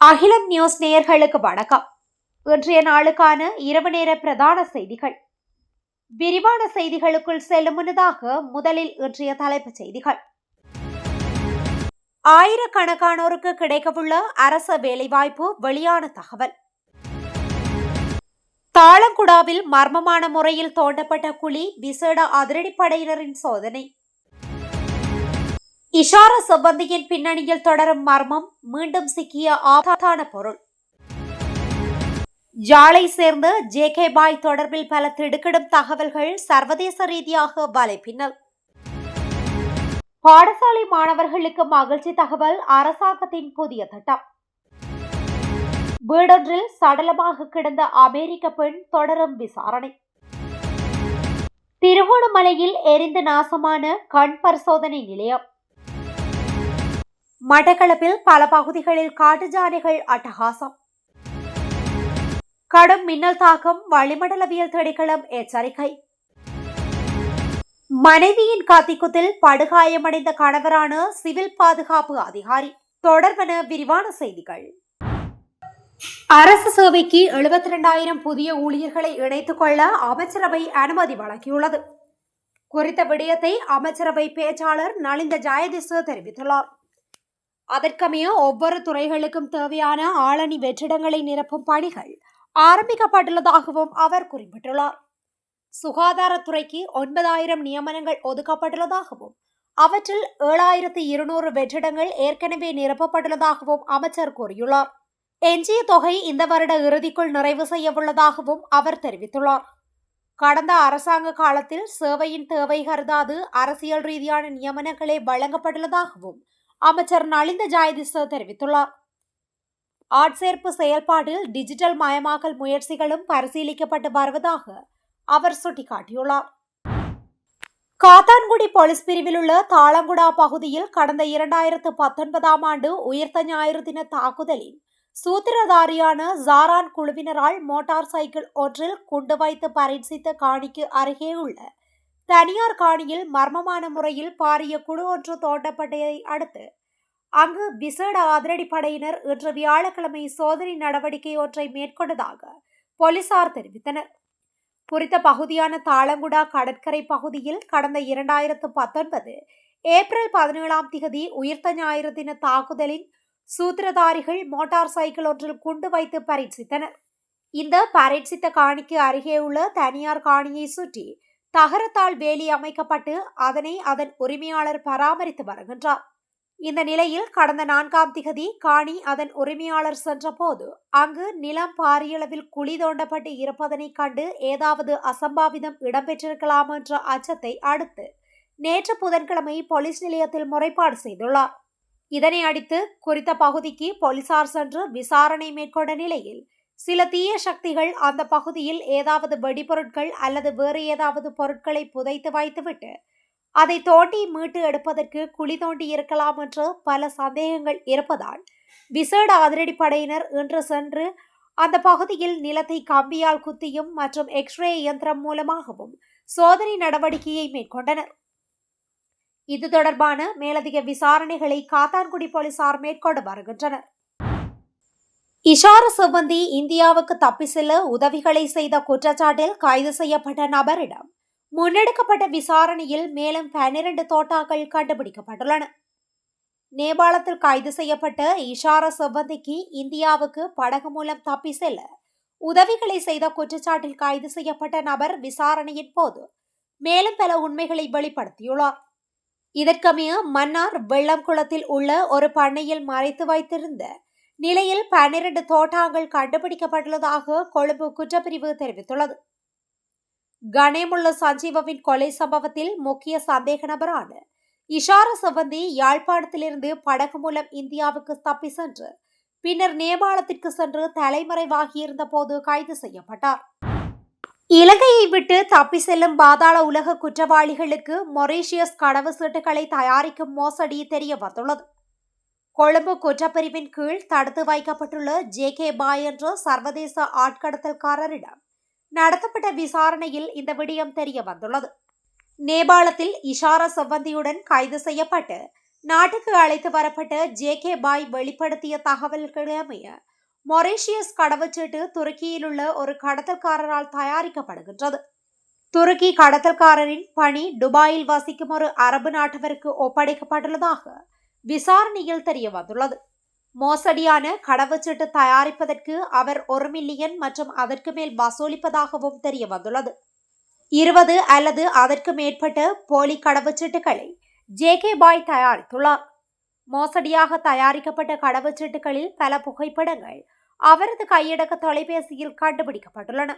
அகிலம் நியூஸ் நேயர்களுக்கு வணக்கம். இன்றைய நாளுக்கான இரவு நேர பிரதான செய்திகள். விரிவான செய்திகளுக்குள் செல்லும் முன்னதாக முதலில் இன்றைய தலைப்புச் செய்திகள். ஆயிரக்கணக்கானோருக்கு கிடைக்கவுள்ள அரச வேலைவாய்ப்பு வெளியான தகவல். தாளங்குடாவில் மர்மமான முறையில் தோண்டப்பட்ட குழி விசேட அதிரடிப்படையினரின் சோதனை. இஷார சம்பந்தியின் பின்னணியில் தொடரும் மர்மம் மீண்டும் சிக்கிய ஆபத்தான பொருள். ஜாலை சேர்ந்த ஜே கே பாய் தொடர்பில் பல திடுக்கிடும் தகவல்கள் சர்வதேச ரீதியாக வலைப்பின்னல் பாடசாலை மாணவர்களுக்கு மகிழ்ச்சி தகவல் அரசாங்கத்தின் புதிய திட்டம். வீடொன்றில் சடலமாக கிடந்த அமெரிக்க பெண் தொடரும் விசாரணை. திருகோணமலையில் எரிந்து நாசமான கண் பரிசோதனை நிலையம். மட்டக்களப்பில் பல பகுதிகளில் காட்டு ஜானைகள் அட்டகாசம். கடும் மின்னல் தாக்கம் வளிமண்டலவியல் திணைக்களம் எச்சரிக்கை. மனைவியின் கத்திக்குத்தில் படுகாயமடைந்த கணவரான சிவில் பாதுகாப்பு அதிகாரி. தொடர்பென விரிவான செய்திகள். அரசு சேவைக்கு எழுபத்தி இரண்டாயிரம் புதிய ஊழியர்களை இணைத்துக் கொள்ள அமைச்சரவை அனுமதி வழங்கியுள்ளது. குறித்த விடயத்தை அமைச்சரவை பேச்சாளர் நலிந்த ஜெயதிச தெரிவித்துள்ளார். அதற்கமைய ஒவ்வொரு துறைகளுக்கும் தேவையான ஆளணி வெற்றிடங்களை நிரப்பும் பணிகள் ஆரம்பிக்கப்பட்டுள்ளதாகவும் அவர் குறிப்பிட்டுள்ளார். சுகாதாரத்துறைக்கு ஒன்பதாயிரம் நியமனங்கள் ஒதுக்கப்பட்டுள்ளதாகவும் அவற்றில் ஏழாயிரத்தி இருநூறு வெற்றிடங்கள் ஏற்கனவே நிரப்பப்பட்டுள்ளதாகவும் அமைச்சர் கூறியுள்ளார். எஞ்சிய தொகை இந்த வருட இறுதிக்குள் நிறைவு செய்யவுள்ளதாகவும் அவர் தெரிவித்துள்ளார். கடந்த அரசாங்க காலத்தில் சேவையின் தேவை கருதாது அரசியல் ரீதியான நியமனங்களே வழங்கப்பட்டுள்ளதாகவும் அமைச்சர் நலிந்த ஜாயதிச தெரிவித்துள்ளார். ஆட்சேர்ப்பு செயல்பாட்டில் டிஜிட்டல் மயமாக்கல் முயற்சிகளும் பரிசீலிக்கப்பட்டு வருவதாக அவர் சுட்டிக்காட்டியுள்ளார். காத்தான்குடி போலீஸ் பிரிவில் உள்ள தாளங்குடா பகுதியில் கடந்த இரண்டாயிரத்து பத்தொன்பதாம் ஆண்டு உயிர்த்த ஞாயிறு தின தாக்குதலில் சூத்திரதாரியான ஜாரான் குழுவினரால் மோட்டார் சைக்கிள் ஒன்றில் குண்டு வைத்து பரீட்சித்த காணிக்கு அருகே உள்ள தனியார் காணியில் மர்மமான முறையில் பாரிய குழு ஒன்று தோண்டப்பட்டதை அடுத்து அங்கு விசேட அதிரடிப்படையினர் இன்று வியாழக்கிழமை சோதனை நடவடிக்கை ஒன்றை மேற்கொண்டதாக போலீசார் தெரிவித்தனர். குறித்த பகுதியான தாளங்குடா கடற்கரை பகுதியில் கடந்த இரண்டாயிரத்து பத்தொன்பது ஏப்ரல் பதினேழாம் திகதி உயிர்த்த ஞாயிறு தின தாக்குதலின் சூத்திரதாரிகள் மோட்டார் சைக்கிள் ஒன்றில் குண்டு வைத்து பரீட்சித்தனர். இந்த பரீட்சித்த காணிக்கு அருகே உள்ள தனியார் காணியை சுற்றி தகரத்தால் வேலி அமைக்கப்பட்டு அதனை அதன் உரிமையாளர் பராமரித்து வருகின்றார். இந்த நிலையில் கடந்த நான்காம் திகதி காணி அதன் உரிமையாளர் சென்றபோது அங்கு நிலம் பாரியளவில் குழி தோண்டப்பட்டு இருப்பதனை கண்டு ஏதாவது அசம்பாவிதம் இடம்பெற்றிருக்கலாம் என்ற அச்சத்தை அடுத்து நேற்று புதன்கிழமை போலீஸ் நிலையத்தில் முறைப்பாடு செய்துள்ளார். இதனை அடித்து குறித்த பகுதிக்கு போலீசார் சென்று விசாரணை மேற்கொண்ட நிலையில் சில தீய சக்திகள் அந்த பகுதியில் ஏதாவது வெடிபொருட்கள் அல்லது வேறு ஏதாவது பொருட்களை புதைத்து வைத்துவிட்டு அதை தோண்டி மீட்டு எடுப்பதற்கு குழி தோண்டி இருக்கலாம் என்று பல சந்தேகங்கள் இருப்பதால் விசேட அதிரடிப்படையினர் இன்று சென்று அந்த பகுதியில் நிலத்தை கம்பியால் குத்தியும் மற்றும் எக்ஸ்ரே இயந்திரம் மூலமாகவும் சோதனை நடவடிக்கையை மேற்கொண்டனர். இது தொடர்பான மேலதிக விசாரணைகளை காத்தான்குடி போலீசார் மேற்கொண்டு வருகின்றனர். இஷார சிவந்தி இந்தியாவுக்கு தப்பி செல்ல உதவிகளை செய்த குற்றச்சாட்டில் கைது செய்யப்பட்ட நபரிடம் முன்னெடுக்கப்பட்ட விசாரணையில் மேலும் பன்னிரண்டு தோட்டாக்கள் கண்டுபிடிக்கப்பட்டுள்ளன. நேபாளத்தில் கைது செய்யப்பட்ட இஷார செவ்வந்திக்கு இந்தியாவுக்கு படகு மூலம் தப்பி செல்ல உதவிகளை செய்த குற்றச்சாட்டில் கைது செய்யப்பட்ட நபர் விசாரணையின் போது மேலும் பல உண்மைகளை வெளிப்படுத்தியுள்ளார். இதற்கமைய மன்னார் வெள்ளம் குளத்தில் உள்ள ஒரு பண்ணையில் மறைத்து வைத்திருந்த நிலையில் பன்னிரண்டு தோட்டாங்கள் கண்டுபிடிக்கப்பட்டுள்ளதாக கொழும்பு குற்றப்பிரிவு தெரிவித்துள்ளது. கணேமுள்ள சஞ்சீவவின் கொலை சம்பவத்தில் முக்கிய சந்தேக நபரான இஷார சம்பந்தி யாழ்ப்பாணத்திலிருந்து படகு மூலம் இந்தியாவுக்கு தப்பி சென்று பின்னர் நேபாளத்திற்கு சென்று தலைமறைவாகியிருந்த போது கைது செய்யப்பட்டார். இலங்கையை விட்டு தப்பி செல்லும் பாதாள உலக குற்றவாளிகளுக்கு மொரீஷியஸ் கடவு சீட்டுகளை தயாரிக்கும் மோசடி தெரிய வந்துள்ளது கொழும்பு குற்றப்பிரிவின் கீழ் தடுத்து வைக்கப்பட்டுள்ள ஜே கே பாய் என்ற சர்வதேச ஆட்கடத்தல்காரரிடம் நடத்தப்பட்ட விசாரணையில் இந்த விடயம் தெரிய வந்துள்ளது. நேபாளத்தில் இஷாரா செவ்வந்தியுடன் கைது செய்யப்பட்டு நாட்டுக்கு அழைத்து வரப்பட்ட ஜே கே பாய் வெளிப்படுத்திய தகவல்களமைய மொரீஷியஸ் கடவுச்சீட்டு துருக்கியில் உள்ள ஒரு கடத்தல்காரரால் தயாரிக்கப்படுகின்றது. துருக்கி கடத்தல்காரரின் பணி துபாயில் வசிக்கும் ஒரு அரபு நாட்டவருக்கு ஒப்படைக்கப்பட்டுள்ளதாக விசாரணையில் தெரிய வந்துள்ளது மோசடியான கடவுச்சீட்டு தயாரிப்பதற்கு அவர் ஒரு மில்லியன் மற்றும் அதற்கு மேல் வசூலிப்பதாகவும் தெரிய வந்துள்ளது இருபது அல்லது அதற்கு மேற்பட்ட போலி கடவுச்சீட்டுகளை ஜே கே பாய் தயாரித்துள்ளார். மோசடியாக தயாரிக்கப்பட்ட கடவுச்சீட்டுகளில் பல புகைப்படங்கள் அவரது கையடக்க தொலைபேசியில் கண்டுபிடிக்கப்பட்டுள்ளன.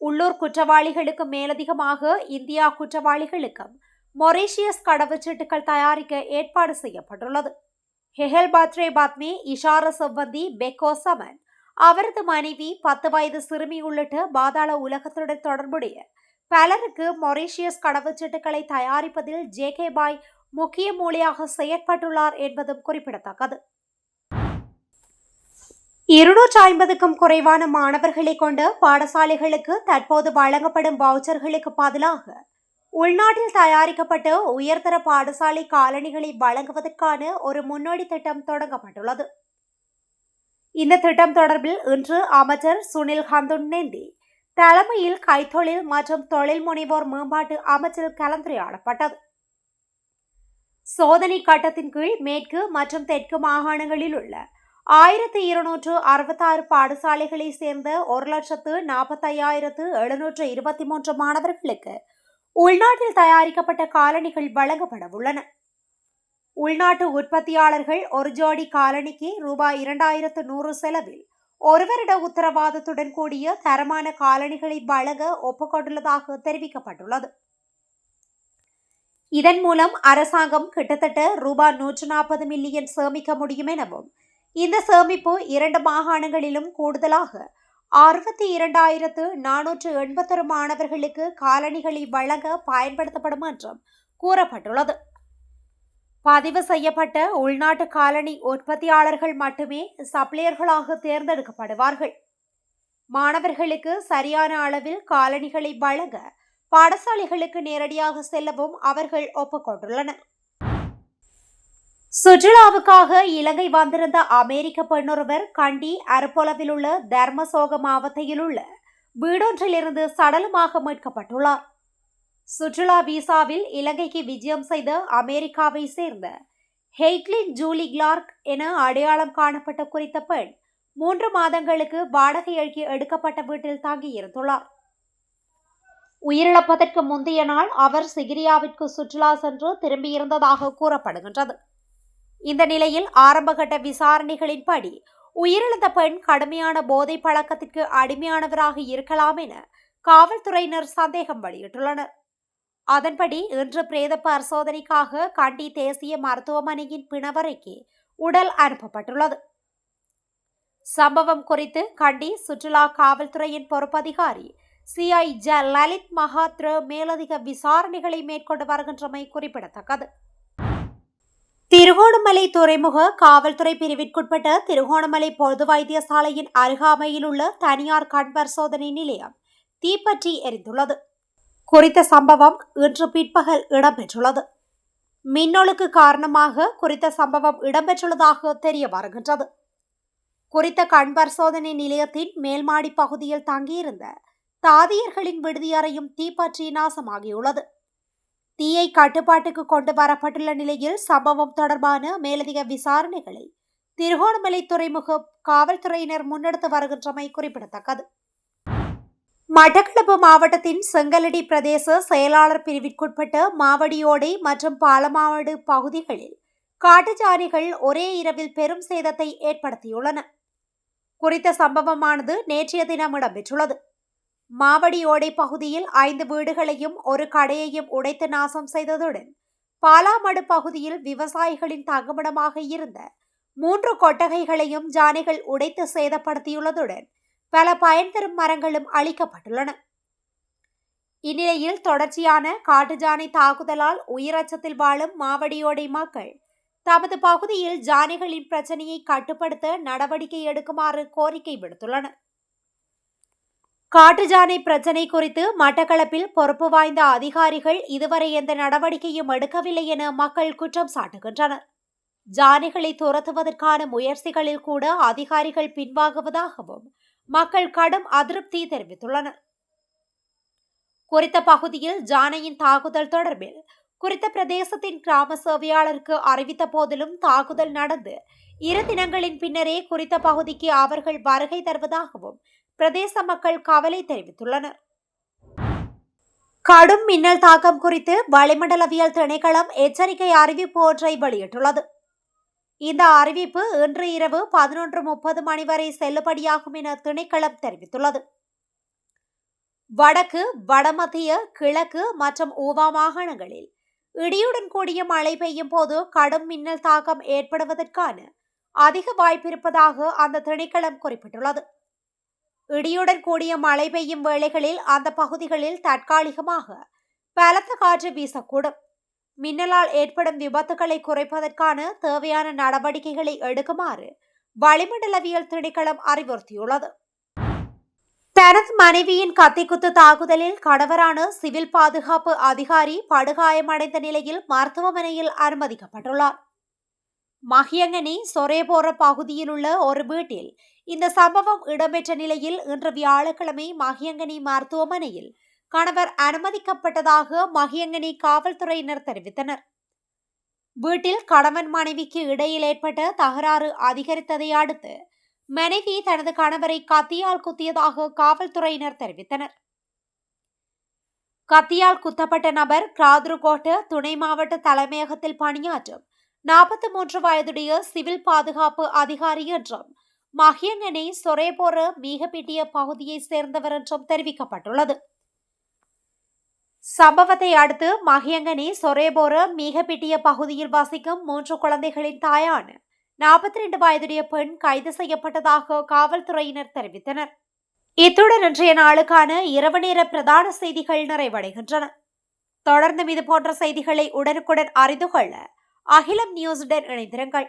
உள்ளூர் குற்றவாளிகளுக்கு மேலதிகமாக இந்தியா குற்றவாளிகளுக்கும் மொரீஷியஸ் கடவுச்சீட்டுகள் தயாரிக்க ஏற்பாடு செய்யப்பட்டுள்ளது. ஹெஹல் பாத்ரே பாத்மே இஷார செவ்வந்தி பெக்கோ சமன் அவரது மனைவி பத்து வயது சிறுமி உள்ளிட்ட பாதாள உலகத்துடன் தொடர்புடைய பலருக்கு மொரீஷியஸ் கடவுச்சீட்டுகளை தயாரிப்பதில் ஜே கே பாய் முக்கிய மூலியாக செயற்பட்டுள்ளார் என்பதும் குறிப்பிடத்தக்கது. இருநூற்றி ஐம்பதுக்கும் குறைவான மாணவர்களை கொண்ட பாடசாலைகளுக்கு தற்போது வழங்கப்படும் வவுச்சர்களுக்கு பதிலாக உள்நாட்டில் தயாரிக்கப்பட்ட உயர்தர பாடசாலை காலணிகளை வழங்குவதற்கான ஒரு முன்னோடி திட்டம் தொடங்கப்பட்டுள்ளது. இந்த திட்டம் தொடர்பில் இன்று அமைச்சர் சுனில் ஹந்துன்னேந்தி தலைமையில் கைத்தொழில் மற்றும் தொழில் முனைவோர் மேம்பாட்டு அமைச்சில் கலந்துரையாடப்பட்டது. சோதனை கட்டத்தின் கீழ் மேற்கு மற்றும் தெற்கு மாகாணங்களில் உள்ள ஆயிரத்தி இருநூற்று அறுபத்தாறு பாடசாலைகளை சேர்ந்த ஒரு லட்சத்து நாற்பத்தையாயிரத்து எழுநூற்று இருபத்தி மூன்று மாணவர்களுக்கு உள்நாட்டில் தயாரிக்கப்பட்ட காலணிகள் வழங்கப்பட உள்ளன. உள்நாட்டு உற்பத்தியாளர்கள் ஒரு ஜோடி காலணிக்கு ரூபாய் இரண்டாயிரத்து நூறு செலவில் ஒரு வருட உத்தரவாதத்துடன் கூடிய தரமான காலணிகளை வழங்க ஒப்புக்கொண்டுள்ளதாக தெரிவிக்கப்பட்டுள்ளது. இதன் மூலம் அரசாங்கம் கிட்டத்தட்ட ரூபாய் நூற்று நாற்பது மில்லியன் சேமிக்க முடியும் எனவும் இந்த சேமிப்பு இரண்டு மாகாணங்களிலும் கூடுதலாக அறுபத்தி இரண்டாயிரத்து நானூற்று எண்பத்தொரு மாணவர்களுக்கு காலணிகளை வழங்க பயன்படுத்தப்படும் என்றும் கூறப்பட்டுள்ளது. பதிவு செய்யப்பட்ட உள்நாட்டு காலனி உற்பத்தியாளர்கள் மட்டுமே சப்ளையர்களாக தேர்ந்தெடுக்கப்படுவார்கள். மாணவர்களுக்கு சரியான அளவில் காலணிகளை வழங்க பாடசாலைகளுக்கு நேரடியாக செல்லவும் அவர்கள் ஒப்புக்கொண்டுள்ளனர். சுற்றுலாவுக்காக இலங்கை வந்திருந்த அமெரிக்க பெண்ணொருவர் கண்டி அரப்பொலவில் உள்ள தர்மசோக மாவட்டத்தில் உள்ள வீடொன்றிலிருந்து சடலமாக மீட்கப்பட்டுள்ளார். சுற்றுலா விசாவில் இலங்கைக்கு விஜயம் செய்த அமெரிக்காவை சேர்ந்த ஹெய்க்லின் ஜூலி கிளார்க் என அடையாளம் காணப்பட்ட குறித்த பெண் மூன்று மாதங்களுக்கு வாடகை அழுக்கி எடுக்கப்பட்ட வீட்டில் தங்கியிருந்துள்ளார். உயிரிழப்பதற்கு முந்தைய நாள் அவர் சிகிரியாவிற்கு சுற்றுலா சென்று திரும்பியிருந்ததாக கூறப்படுகின்றது. இந்த நிலையில் ஆரம்பகட்ட விசாரணைகளின்படி உயிரிழந்த பெண் கடுமையான போதை பழக்கத்திற்கு அடிமையானவராக இருக்கலாம் என காவல்துறையினர் சந்தேகம் வெளியிட்டுள்ளனர். அதன்படி இன்று பிரேத பரிசோதனைக்காக கண்டி தேசிய மருத்துவமனையின் பிணவரைக்கு உடல் அனுப்பப்பட்டுள்ளது. சம்பவம் குறித்து கண்டி சுற்றுலா காவல்துறையின் பொறுப்பதிகாரி சிஐ ஜ. லலித் மகாத்ர மேலதிக விசாரணைகளை மேற்கொண்டு வருகின்றமை குறிப்பிடத்தக்கது. திருகோணமலை துறைமுக காவல்துறை பிரிவிற்குட்பட்ட திருகோணமலை பொது வைத்தியசாலையின் அருகாமையில் உள்ள தனியார் கண் பரிசோதனை நிலையம் தீப்பற்றி எரிந்துள்ளது. குறித்த சம்பவம் இன்று பிற்பகல் இடம்பெற்றுள்ளது. மின்னொழுக்கு காரணமாக குறித்த சம்பவம் இடம்பெற்றுள்ளதாக தெரிய வருகின்றது. குறித்த கண் பரிசோதனை நிலையத்தின் மேல்மாடி பகுதியில் தங்கியிருந்த தாதியர்களின் விடுதியறையும் தீப்பற்றி நாசமாகியுள்ளது. தீயை கட்டுப்பாட்டுக்கு கொண்டு வரப்பட்டுள்ள நிலையில் சம்பவம் தொடர்பான மேலதிக விசாரணைகளை திருகோணமலை துறைமுக காவல்துறையினர் முன்னெடுத்து வருகின்றமை குறிப்பிடத்தக்கது. மட்டக்களப்பு மாவட்டத்தின் செங்கலடி பிரதேச செயலாளர் பிரிவிற்குட்பட்ட மாவடியோடை மற்றும் பாலமாவடு பகுதிகளில் காட்டுச்சாரிகள் ஒரே இரவில் பெரும் சேதத்தை ஏற்படுத்தியுள்ளன. குறித்த சம்பவமானது நேற்றைய தினம் இடம்பெற்றுள்ளது. மாவடியோடை பகுதியில் ஐந்து வீடுகளையும் ஒரு கடையையும் உடைத்து நாசம் செய்ததுடன் பாலாமடு பகுதியில் விவசாயிகளின் தங்குமிடமாக இருந்த மூன்று கொட்டகைகளையும் ஜானைகள் உடைத்து சேதப்படுத்தியுள்ளதுடன் பல பயன் தரும் மரங்களும் அழிக்கப்பட்டுள்ளன. இந்நிலையில் தொடர்ச்சியான காட்டுஜானை தாக்குதலால் உயிரச்சத்தில் வாழும் மாவடியோடை மக்கள் தமது பகுதியில் ஜானைகளின் பிரச்சனையை கட்டுப்படுத்த நடவடிக்கை எடுக்குமாறு கோரிக்கை விடுத்துள்ளனர். காட்டுஜானை பிரச்சினை குறித்து மட்டக்களப்பில் பொறுப்பு வாய்ந்த அதிகாரிகள் இதுவரை எந்த நடவடிக்கையும் எடுக்கவில்லை என மக்கள் குற்றம் சாட்டுகின்றனர். ஜானைகளை துரத்துவதற்கான முயற்சிகளில் கூட அதிகாரிகள் பின்வாங்குவதாகவும் மக்கள் கடும் அதிருப்தி தெரிவித்துள்ளனர். குறித்த பகுதியில் ஜானையின் தாக்குதல் தொடர்பில் குறித்த பிரதேசத்தின் கிராம சேவையாளருக்கு அறிவித்த போதிலும் தாக்குதல் நடந்து இரு தினங்களின் பின்னரே குறித்த பகுதிக்கு அவர்கள் வருகை தருவதாகவும் பிரதேச மக்கள் கவலை தெரிவித்துள்ளனர். கடும் மின்னல் தாக்கம் குறித்து வளிமண்டலவியல் திணைக்களம் எச்சரிக்கை அறிவிப்பு ஒன்றை வெளியிட்டுள்ளது. இந்த அறிவிப்பு இன்று இரவு பதினொன்று முப்பது மணி வரை செல்லுபடியாகும் என திணைக்களம் தெரிவித்துள்ளது. வடக்கு வடமத்திய கிழக்கு மற்றும் ஊவா மாகாணங்களில் இடியுடன் கூடிய மழை பெய்யும் போது கடும் மின்னல் தாக்கம் ஏற்படுவதற்கான அதிக வாய்ப்பிருப்பதாக அந்த திணைக்களம் குறிப்பிட்டுள்ளது. இடியுடன் கூடிய மழை பெய்யும் வேளைகளில் அந்த பகுதிகளில் தற்காலிகமாக பலத்த காற்று வீசக்கூடும். மின்னலால் ஏற்படும் விபத்துகளை குறைப்பதற்கான தேவையான நடவடிக்கைகளை எடுக்குமாறு வளிமண்டலவியல் திணைக்களம் அறிவுறுத்தியுள்ளது. தனது மனைவியின் கத்திக்குத்து தாக்குதலில் கணவரான சிவில் பாதுகாப்பு அதிகாரி படுகாயமடைந்த நிலையில் மருத்துவமனையில் அனுமதிக்கப்பட்டுள்ளார். மஹியங்கனி சொரேபோர பகுதியில் உள்ள ஒரு வீட்டில் இந்த சம்பவம் இடம்பெற்ற நிலையில் இன்று வியாழக்கிழமை மகியங்கனி மருத்துவமனையில் கணவர் அனுமதிக்கப்பட்டதாக மகியங்கனி காவல்துறையினர் தெரிவித்தனர். வீட்டில் கணவன் மனைவிக்கு இடையில் ஏற்பட்ட தகராறு அதிகரித்ததை அடுத்து மனைவி தனது கணவரை கத்தியால் குத்தியதாக காவல்துறையினர் தெரிவித்தனர். கத்தியால் குத்தப்பட்ட நபர் கிராதுருகோட்ட துணை மாவட்ட தலைமையகத்தில் பணியாற்றும் நாற்பத்தி மூன்று வயதுடைய சிவில் பாதுகாப்பு அதிகாரி என்றும் மகியங்கனை சொரேபோர மீகப்பிட்டிய பகுதியைச் சேர்ந்தவர் என்றும் தெரிவிக்கப்பட்டுள்ளது. சம்பவத்தை அடுத்து மகியங்கனி சொரேபோர மீகப்பிட்டிய பகுதியில் வசிக்கும் மூன்று குழந்தைகளின் தாயான நாற்பத்தி ரெண்டு வயதுடைய பெண் கைது செய்யப்பட்டதாக காவல்துறையினர் தெரிவித்தனர். இத்துடன் இன்றைய நாளுக்கான இரவு நேர பிரதான செய்திகள் நிறைவடைகின்றன. தொடர்ந்தும் இது போன்ற செய்திகளை உடனுக்குடன் அறிந்து கொள்ள அகிலம் நியூஸுடன் இணைந்திருங்கள்.